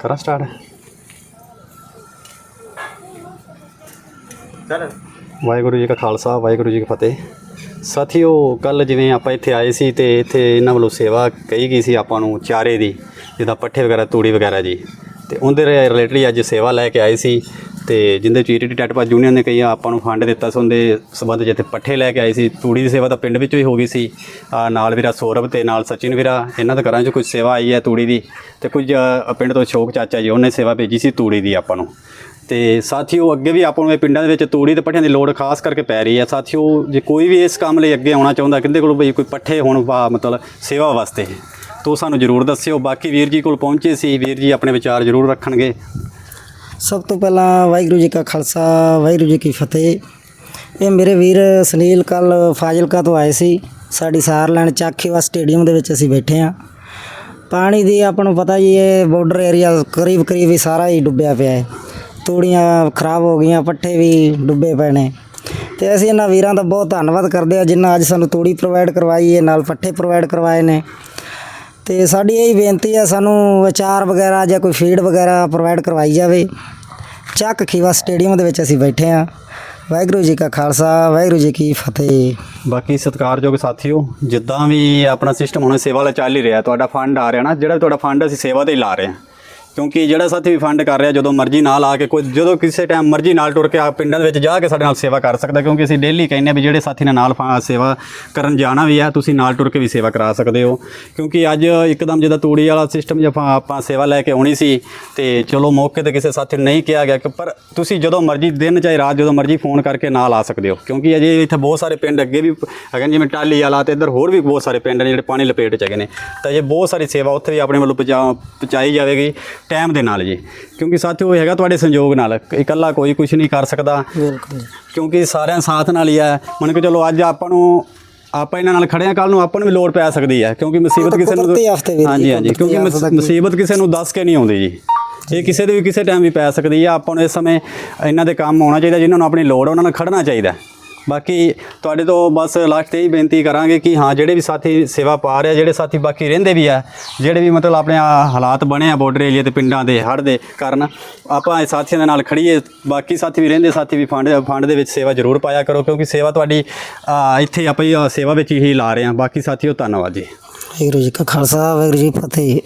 ਕਰਾਂ ਸਟਾਰਟ ਵਾਹਿਗੁਰੂ ਜੀ ਕਾ ਖਾਲਸਾ ਵਾਹਿਗੁਰੂ ਜੀ ਕੀ ਫਤਿਹ। ਸਾਥੀਓ ਕੱਲ ਜਿਵੇਂ ਆਪਾਂ ਇੱਥੇ ਆਏ ਸੀ ਤੇ ਇੱਥੇ ਇਹਨਾਂ ਵੱਲੋਂ ਸੇਵਾ ਕਹੀ ਗਈ ਸੀ ਆਪਾਂ ਨੂੰ ਚਾਰੇ ਦੀ ਜਿੱਦਾਂ ਪੱਠੇ ਵਗੈਰਾ ਤੂੜੀ ਵਗੈਰਾ ਜੀ। ਤੇ ਉਹਦੇ ਰਿਲੇਟਡ ਅੱਜ ਸੇਵਾ ਲੈ ਕੇ ਆਏ ਸੀ। ਤੇ ਜਿੰਦੇ ਚੀਟੀ ਟੈਟਪਾ ਯੂਨੀਅਨ ਨੇ ਕਈ ਆਪਾਂ ਨੂੰ ਫੰਡ ਦਿੱਤਾ ਸੀ ਉਹਦੇ ਸਬੰਧ ਜਿੱਥੇ ਪੱਠੇ ਲੈ ਕੇ ਆਏ ਸੀ। ਤੂੜੀ ਦੀ ਸੇਵਾ ਤਾਂ ਪਿੰਡ ਵਿੱਚੋਂ ਹੀ ਹੋ ਗਈ ਸੀ। ਆ ਨਾਲ ਵੀਰਾ ਸੌਰਵ ਤੇ ਨਾਲ ਸਚਿਨ ਵੀਰਾ ਇਹਨਾਂ ਦੇ ਘਰਾਂ 'ਚ ਕੁਝ ਸੇਵਾ ਆਈ ਹੈ ਤੂੜੀ ਦੀ। ਤੇ ਕੁਝ ਅ, ਪਿੰਡ ਤੋਂ ਸ਼ੋਕ ਚਾਚਾ ਜੀ ਉਹਨੇ ਸੇਵਾ ਭੇਜੀ ਸੀ ਤੂੜੀ ਦੀ ਆਪਾਂ ਨੂੰ। ਤੇ ਸਾਥੀਓ ਅੱਗੇ ਵੀ ਆਪਾਂ ਨੂੰ ਇਹ ਪਿੰਡਾਂ ਦੇ ਵਿੱਚ ਤੂੜੀ ਤੇ ਪੱਠਿਆਂ ਦੀ ਲੋੜ ਖਾਸ ਕਰਕੇ ਪੈ ਰਹੀ ਹੈ। ਸਾਥੀਓ ਜੇ ਕੋਈ ਵੀ ਇਸ ਕੰਮ ਲਈ ਅੱਗੇ ਆਉਣਾ ਚਾਹੁੰਦਾ ਕਿੰਦੇ ਕੋਲ ਬਈ ਕੋਈ ਪੱਠੇ ਹੋਣ ਵਾ ਮਤਲਬ ਸੇਵਾ ਵਾਸਤੇ ਤੋ ਸਾਨੂੰ ਜ਼ਰੂਰ ਦੱਸਿਓ। ਬਾਕੀ ਵੀਰ ਜੀ ਕੋਲ ਪਹੁੰਚੇ ਸੀ ਵੀਰ ਜੀ ਆਪਣੇ ਵਿਚਾਰ ਜ਼ਰੂਰ ਰੱਖਣਗੇ। ਸਭ ਤੋਂ ਪਹਿਲਾਂ ਵਾਹਿਗੁਰੂ ਜੀ ਕਾ ਖਾਲਸਾ, ਵਾਹਿਗੁਰੂ ਜੀ ਕੀ ਫਤਿਹ। ਇਹ ਮੇਰੇ ਵੀਰ ਸੁਨੀਲ ਕੱਲ ਫਾਜ਼ਿਲਕਾ ਤੋਂ ਆਏ ਸੀ। ਸਾਡੀ ਸਾਰ ਲੈਣ ਚਾਖੇਵਾ ਸਟੇਡੀਅਮ ਦੇ ਵਿੱਚ ਅਸੀਂ ਬੈਠੇ ਆ ਪਾਣੀ ਦੀ ਆਪਾਂ ਨੂੰ ਪਤਾ ਜੀ ਇਹ ਬਾਰਡਰ ਏਰੀਆ ਕਰੀਬ ਕਰੀਬ ਹੀ ਸਾਰਾ ਹੀ ਡੁੱਬਿਆ ਪਿਆ ਹੈ। ਤੂੜੀਆਂ ਖਰਾਬ ਹੋ ਗਈਆਂ, ਪੱਠੇ ਵੀ ਡੁੱਬੇ ਪਏ ਨੇ। ਤੇ ਅਸੀਂ ਇਹਨਾਂ ਵੀਰਾਂ ਦਾ ਬਹੁਤ ਧੰਨਵਾਦ ਕਰਦੇ ਆ ਜਿਨ੍ਹਾਂ ਅੱਜ ਸਾਨੂੰ ਤੂੜੀ ਪ੍ਰੋਵਾਈਡ ਕਰਵਾਈ ਹੈ, ਨਾਲ ਪੱਠੇ ਪ੍ਰੋਵਾਈਡ ਕਰਵਾਏ ਨੇ। ਤੇ ਸਾਡੀ ਇਹ ਬੇਨਤੀ ਹੈ ਸਾਨੂੰ ਵਿਚਾਰ ਵਗੈਰਾ ਜਾਂ ਕੋਈ ਫੀਡ ਵਗੈਰਾ ਪ੍ਰੋਵਾਈਡ ਕਰਵਾਈ ਜਾਵੇ। ਚੱਕ ਖੀਵਾ ਸਟੇਡੀਅਮ ਦੇ ਵਿੱਚ ਅਸੀਂ ਬੈਠੇ ਹਾਂ ਵਾਹਿਗੁਰੂ ਜੀ ਕਾ ਖਾਲਸਾ, ਵਾਹਿਗੁਰੂ ਜੀ ਕੀ ਫਤਿਹ। ਬਾਕੀ ਸਤਿਕਾਰਯੋਗ ਸਾਥੀਓ, ਜਿੱਦਾਂ ਵੀ ਆਪਣਾ ਸਿਸਟਮ ਹੁਣ ਸੇਵਾ ਵਾਲਾ ਚੱਲ ਹੀ ਰਿਹਾ, ਤੁਹਾਡਾ ਫੰਡ ਆ ਰਿਹਾ ਨਾ, ਜਿਹੜਾ ਵੀ ਤੁਹਾਡਾ ਫੰਡ ਅਸੀਂ ਸੇਵਾ ਤੇ ਹੀ ਲਾ ਰਹੇ ਹਾਂ। ਕਿਉਂਕਿ ਜਿਹੜਾ ਸਾਥੀ ਵੀ ਫੰਡ ਕਰ ਰਿਹਾ ਜਦੋਂ ਮਰਜ਼ੀ ਨਾਲ ਆ ਕੇ ਕੋਈ ਜਦੋਂ ਕਿਸੇ ਟਾਈਮ ਮਰਜ਼ੀ ਨਾਲ ਟੁਰ ਕੇ ਆ ਪਿੰਡਾਂ ਦੇ ਵਿੱਚ ਜਾ ਕੇ ਸਾਡੇ ਨਾਲ ਸੇਵਾ ਕਰ ਸਕਦਾ ਕਿਉਂਕਿ ਅਸੀਂ ਡੇਲੀ ਕਹਿੰਦੇ ਆ ਵੀ ਜਿਹੜੇ ਸਾਥੀ ਨੇ ਨਾਲ ਫਾ- ਸੇਵਾ ਕਰਨ ਜਾਣਾ ਵੀ ਆ ਤੁਸੀਂ ਨਾਲ ਟੁਰ ਕੇ ਵੀ ਸੇਵਾ ਕਰਾ ਸਕਦੇ ਹੋ। ਕਿਉਂਕਿ ਅੱਜ ਇੱਕਦਮ ਜਿਹਦਾ ਤੂੜੀ ਵਾਲਾ ਸਿਸਟਮ ਜੇ ਆਪਾਂ ਸੇਵਾ ਲੈ ਕੇ ਆਉਣੀ ਸੀ ਤੇ ਚਲੋ ਮੌਕੇ ਤੇ ਕਿਸੇ ਸਾਥੀ ਨੂੰ ਨਹੀਂ ਕਿਹਾ ਗਿਆ ਕਿ ਪਰ ਤੁਸੀਂ ਜਦੋਂ ਮਰਜ਼ੀ ਦਿਨ ਚਾਹੇ ਰਾਤ ਜਦੋਂ ਮਰਜ਼ੀ ਫੋਨ ਕਰਕੇ ਨਾਲ ਆ ਸਕਦੇ ਹੋ ਕਿਉਂਕਿ ਅਜੇ ਇੱਥੇ ਬਹੁਤ ਸਾਰੇ ਪਿੰਡ ਅੱਗੇ ਵੀ ਹੈਗੇ ਨੇ, ਜਿਵੇਂ ਟਾਲੀ ਵਾਲਾ ਤੇ ਇੱਧਰ ਹੋਰ ਵੀ ਬਹੁਤ ਸਾਰੇ ਪਿੰਡ ਨੇ ਜਿਹੜੇ ਪਾਣੀ ਲਪੇਟ ਚ ਹੈਗੇ ਨੇ। ਤਾਂ ਇਹ ਬਹੁਤ ਸਾਰੀ ਸੇਵਾ ਉੱਥੇ ਵੀ ਆਪਣੇ ਵੱਲੋਂ ਪਹੁੰਚਾ ਪਹੁੰਚਾਈ ਜਾਵੇਗੀ। ਟਾਈਮ ਦੇ ਨਾਲ ਜੀ। ਕਿਉਂਕਿ ਸਾਥੀਓ ਹੈਗਾ ਤੁਹਾਡੇ ਸੰਯੋਗ ਨਾਲ। ਇਕੱਲਾ ਕੋਈ ਕੁਝ ਨਹੀਂ ਕਰ ਸਕਦਾ। ਬਿਲਕੁਲ ਕਿਉਂਕਿ ਸਾਰਿਆਂ ਸਾਥ ਨਾਲ ਹੀ ਹੈ। ਮੰਨ ਕੇ ਚਲੋ ਅੱਜ ਆਪਾਂ ਨੂੰ ਆਪਾਂ ਇਹਨਾਂ ਨਾਲ ਖੜੇ ਆ ਕੱਲ ਨੂੰ ਆਪਾਂ ਨੂੰ ਵੀ ਲੋੜ ਪੈ ਸਕਦੀ ਹੈ। ਕਿਉਂਕਿ ਮੁਸੀਬਤ ਕਿਸੇ ਨੂੰ ਹਾਂਜੀ ਹਾਂਜੀ। ਕਿਉਂਕਿ ਮੁਸੀਬਤ ਕਿਸੇ ਨੂੰ ਦੱਸ ਕੇ ਨਹੀਂ ਆਉਂਦੀ ਜੀ। ਇਹ ਕਿਸੇ ਦੇ ਵੀ ਕਿਸੇ ਟਾਈਮ ਵੀ ਪੈ ਸਕਦੀ ਹੈ। ਆਪਾਂ ਨੂੰ ਇਸ ਸਮੇਂ ਇਹਨਾਂ ਦੇ ਕੰਮ ਆਉਣਾ ਚਾਹੀਦਾ। ਜਿਨ੍ਹਾਂ ਨੂੰ ਆਪਣੀ ਲੋੜ ਉਹਨਾਂ ਨਾਲ ਖੜਨਾ ਚਾਹੀਦਾ। ਬਾਕੀ ਤੁਹਾਡੇ ਤੋਂ ਬਸ ਲਾਸਟ ਤੇ ਹੀ ਬੇਨਤੀ ਕਰਾਂਗੇ ਕਿ ਹਾਂ ਜਿਹੜੇ ਵੀ ਸਾਥੀ ਸੇਵਾ ਪਾ ਰਹੇ ਆ ਜਿਹੜੇ ਸਾਥੀ ਬਾਕੀ ਰਹਿੰਦੇ ਵੀ ਆ ਜਿਹੜੇ ਵੀ ਮਤਲਬ ਆਪਣੇ ਹਾਲਾਤ ਬਣੇ ਆ ਬਾਰਡਰ ਏਰੀਆ ਤੇ ਪਿੰਡਾਂ ਦੇ ਹੜ੍ਹ ਦੇ ਕਾਰਨ ਆਪਾਂ ਇਹ ਸਾਥੀਆਂ ਦੇ ਨਾਲ ਖੜੀਏ ਬਾਕੀ ਸਾਥੀ ਵੀ ਰਹਿੰਦੇ ਸਾਥੀ ਵੀ ਫੰਡ ਫੰਡ ਦੇ ਵਿੱਚ ਸੇਵਾ ਜ਼ਰੂਰ ਪਾਇਆ ਕਰੋ ਕਿਉਂਕਿ ਸੇਵਾ ਤੁਹਾਡੀ ਆ, ਇੱਥੇ ਆਪਾਂ ਹੀ ਆ, ਸੇਵਾ ਵਿੱਚ ਹੀ ਲਾ ਰਹੇ ਹਾਂ ਬਾਕੀ ਸਾਥੀਓ ਧੰਨਵਾਦ ਜੀ। ਵਾਹਿਗੁਰੂ ਜੀ ਕਾ ਖਾਲਸਾ ਵਾਹਿਗੁਰੂ ਜੀ ਫਤਿਹ।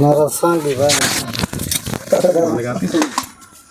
ਮੇਰਾ ਸੰਗ ਦੀ ਵਾਹਿਗੁਰੂ